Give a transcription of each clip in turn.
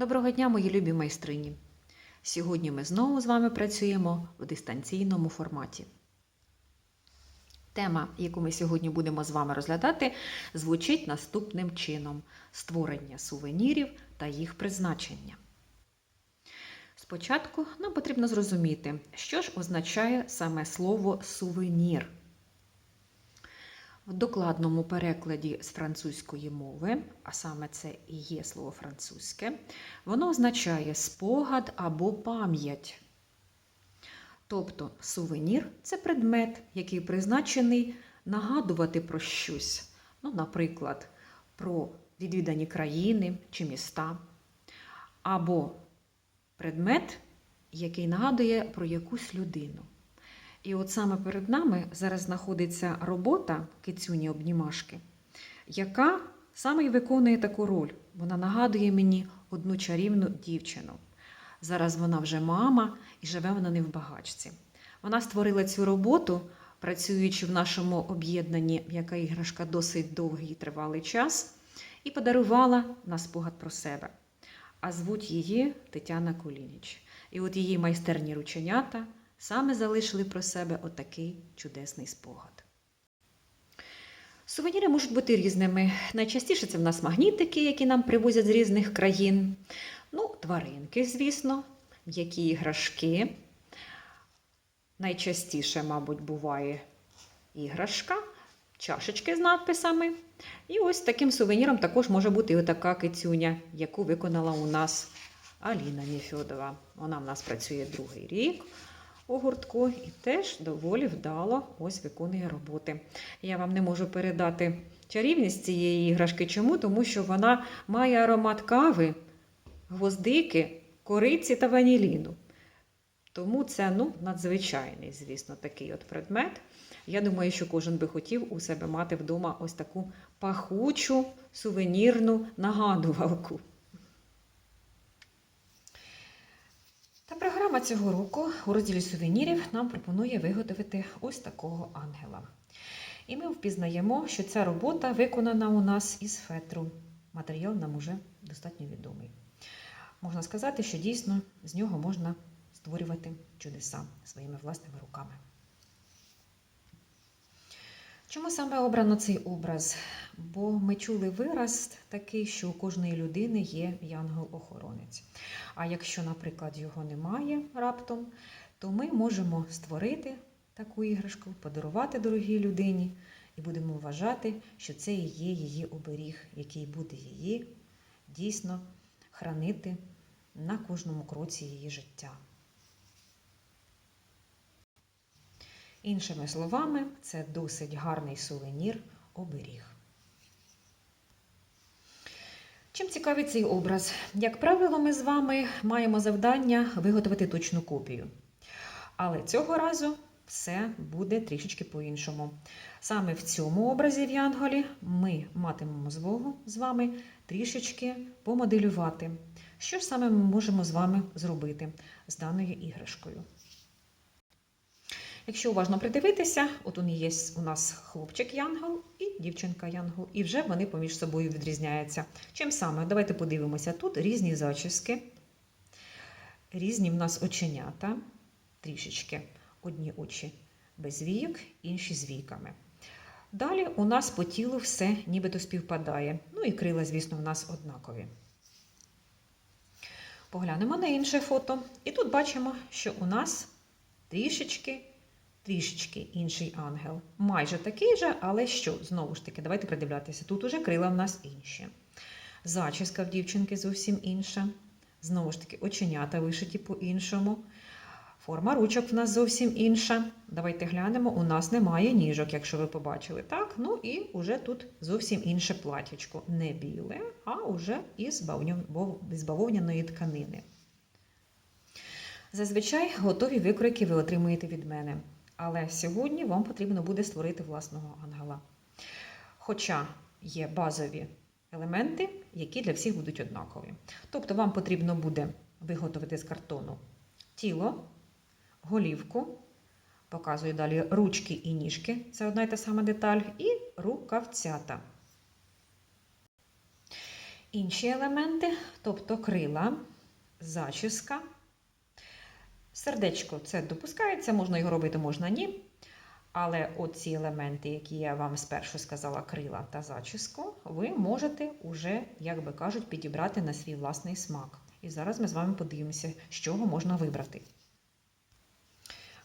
Доброго дня, мої любі майстрині! Сьогодні ми знову з вами працюємо в дистанційному форматі. Тема, яку ми сьогодні будемо з вами розглядати, звучить наступним чином: створення сувенірів та їх призначення. Спочатку нам потрібно зрозуміти, що ж означає саме слово сувенір. В докладному перекладі з французької мови, а саме це і є слово французьке, воно означає спогад або пам'ять. Тобто сувенір це предмет, який призначений нагадувати про щось, ну, наприклад, про відвідані країни чи міста, або предмет, який нагадує про якусь людину. І от саме перед нами зараз знаходиться робота кицюні обнімашки, яка саме й виконує таку роль. Вона нагадує мені одну чарівну дівчину. Зараз вона вже мама і живе вона не в багачці. Вона створила цю роботу, працюючи в нашому об'єднанні, яка іграшка досить довгий і тривалий час, і подарувала на спогад про себе. А звуть її Тетяна Кулініч. І от її майстерні рученята саме залишили про себе отакий чудесний спогад. Сувеніри можуть бути різними. Найчастіше це в нас магнітики, які нам привозять з різних країн. Ну, тваринки, звісно, м'які іграшки. Найчастіше, мабуть, буває іграшка, чашечки з надписами. І ось таким сувеніром також може бути і отака кицюня, яку виконала у нас Аліна Нефьодова. Вона в нас працює другий рік у гуртку і теж доволі вдало ось виконує роботи. Я вам не можу передати чарівність цієї іграшки. Чому? Тому що вона має аромат кави, гвоздики, кориці та ваніліну. Тому це ну, надзвичайний, звісно, такий от предмет. Я думаю, що кожен би хотів у себе мати вдома ось таку пахучу сувенірну нагадувалку. Та програма цього року у розділі сувенірів нам пропонує виготовити ось такого ангела. І ми впізнаємо, що ця робота виконана у нас із фетру. Матеріал нам уже достатньо відомий. Можна сказати, що дійсно з нього можна створювати чудеса своїми власними руками. Чому саме обрано цей образ? Бо ми чули вираз такий, що у кожної людини є янгол-охоронець. А якщо, наприклад, його немає раптом, то ми можемо створити таку іграшку, подарувати дорогій людині, і будемо вважати, що це і є її оберіг, який буде її дійсно хранити на кожному кроці її життя. Іншими словами, це досить гарний сувенір оберіг. Чим цікавий цей образ? Як правило, ми з вами маємо завдання виготовити точну копію. Але цього разу все буде трішечки по-іншому. Саме в цьому образі в Янголі ми матимемо змогу з вами трішечки помоделювати, що саме ми можемо з вами зробити з даною іграшкою. Якщо уважно придивитися, от он є у нас хлопчик Янгол і дівчинка Янгол, і вже вони поміж собою відрізняються. Чим саме? Давайте подивимося. Тут різні зачіски, різні в нас оченята, трішечки одні очі без війок, інші з війками. Далі у нас по тілу все нібито співпадає. Ну і крила, звісно, у нас однакові. Поглянемо на інше фото. І тут бачимо, що у нас трішечки трішечки інший ангел. Майже такий же, але що? Знову ж таки, давайте придивлятися. Тут уже крила в нас інші. Зачіска в дівчинки зовсім інша. Знову ж таки, оченята вишиті по-іншому. Форма ручок в нас зовсім інша. Давайте глянемо, у нас немає ніжок, якщо ви побачили. Так, ну і вже тут зовсім інше платячко. Не біле, а вже із бавовняної тканини. Зазвичай готові викройки ви отримуєте від мене. Але сьогодні вам потрібно буде створити власного ангела. Хоча є базові елементи, які для всіх будуть однакові. Тобто, вам потрібно буде виготовити з картону тіло, голівку, показую далі ручки і ніжки це одна і та сама деталь, і рукавцята. Інші елементи, тобто крила, зачіска. Сердечко це допускається, можна його робити, можна ні. Але оці елементи, які я вам спершу сказала, крила та зачіску, ви можете уже, як би кажуть, підібрати на свій власний смак. І зараз ми з вами подивимося, з чого можна вибрати.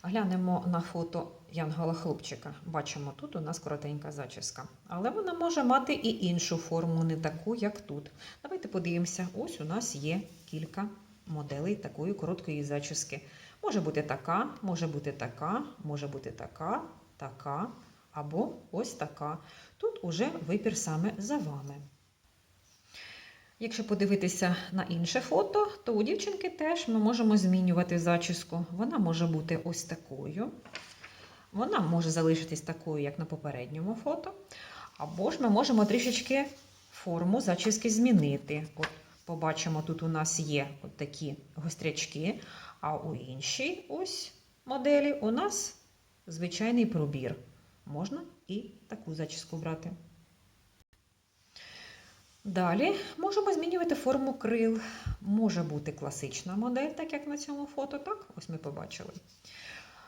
Глянемо на фото Янгола хлопчика. Бачимо, тут у нас коротенька зачіска. Але вона може мати і іншу форму, не таку, як тут. Давайте подивимося. Ось у нас є кілька моделей такої короткої зачіски. Може бути така, може бути така, може бути така, така або ось така. Тут уже вибір саме за вами. Якщо подивитися на інше фото, то у дівчинки теж ми можемо змінювати зачіску. Вона може бути ось такою. Вона може залишитись такою, як на попередньому фото. Або ж ми можемо трішечки форму зачіски змінити. От побачимо, тут у нас є от такі гострячки, а у іншій ось моделі у нас звичайний пробір. Можна і таку зачіску брати. Далі можемо змінювати форму крил. Може бути класична модель, так як на цьому фото, так? Ось ми побачили.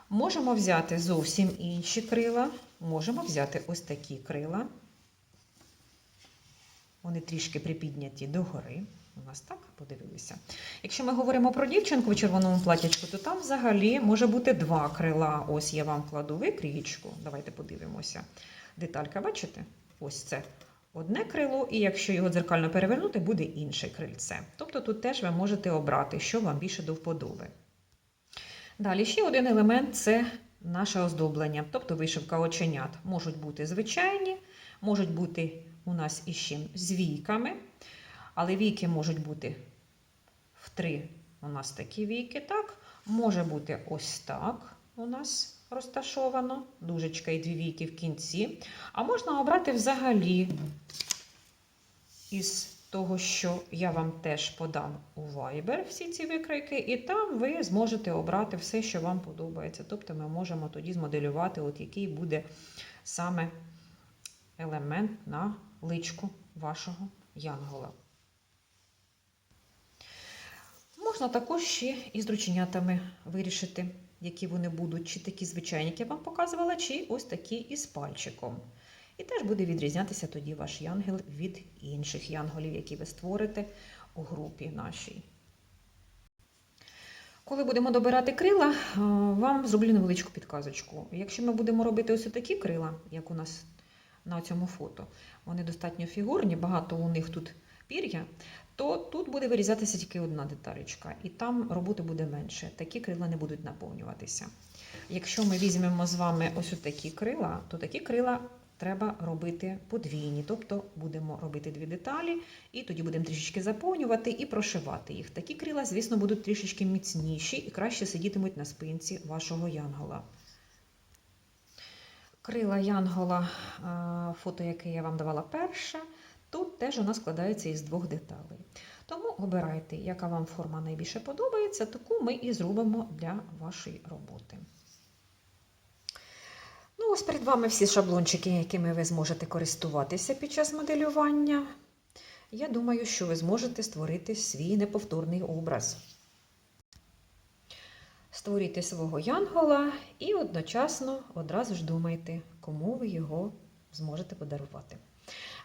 Можемо взяти зовсім інші крила, можемо взяти ось такі крила. Вони трішки припідняті догори. У нас так подивилися. Якщо ми говоримо про дівчинку в червоному платячку, то там взагалі може бути два крила. Ось я вам кладу викрієчку. Давайте подивимося. Деталька, бачите? Ось це одне крило, і якщо його дзеркально перевернути, буде інше крильце. Тобто тут теж ви можете обрати, що вам більше до вподоби. Далі ще один елемент це наше оздоблення, тобто вишивка оченят. Можуть бути звичайні, можуть бути у нас іще з війками, але війки можуть бути в три у нас такі війки, так? Може бути ось так у нас розташовано, дужечка і дві війки в кінці. А можна обрати взагалі із того, що я вам теж подам у Viber всі ці викройки, і там ви зможете обрати все, що вам подобається. Тобто ми можемо тоді змоделювати, от який буде саме елемент на личку вашого янгола. Можна також ще і з рученятами вирішити, які вони будуть, чи такі звичайні, які я вам показувала, чи ось такі із пальчиком. І теж буде відрізнятися тоді ваш янгел від інших янголів, які ви створите у групі нашій. Коли будемо добирати крила, е, вам зроблю невеличку підказочку. Якщо ми будемо робити ось такі крила, як у нас на цьому фото, вони достатньо фігурні, багато у них тут пір'я, то тут буде вирізатися тільки одна деталечка, і там роботи буде менше. Такі крила не будуть наповнюватися. Якщо ми візьмемо з вами ось такі крила, то такі крила треба робити подвійні, тобто будемо робити дві деталі, і тоді будемо трішечки заповнювати і прошивати їх. Такі крила, звісно, будуть трішечки міцніші і краще сидітимуть на спинці вашого янгола. Крила янгола, е, фото, яке я вам давала перше, тут теж нас складається із двох деталей. Тому обирайте, яка вам форма найбільше подобається, таку ми і зробимо для вашої роботи. Ну, ось перед вами всі шаблончики, якими ви зможете користуватися під час моделювання. Я думаю, що ви зможете створити свій неповторний образ. Створюйте свого янгола і одночасно одразу ж думайте, кому ви його зможете подарувати.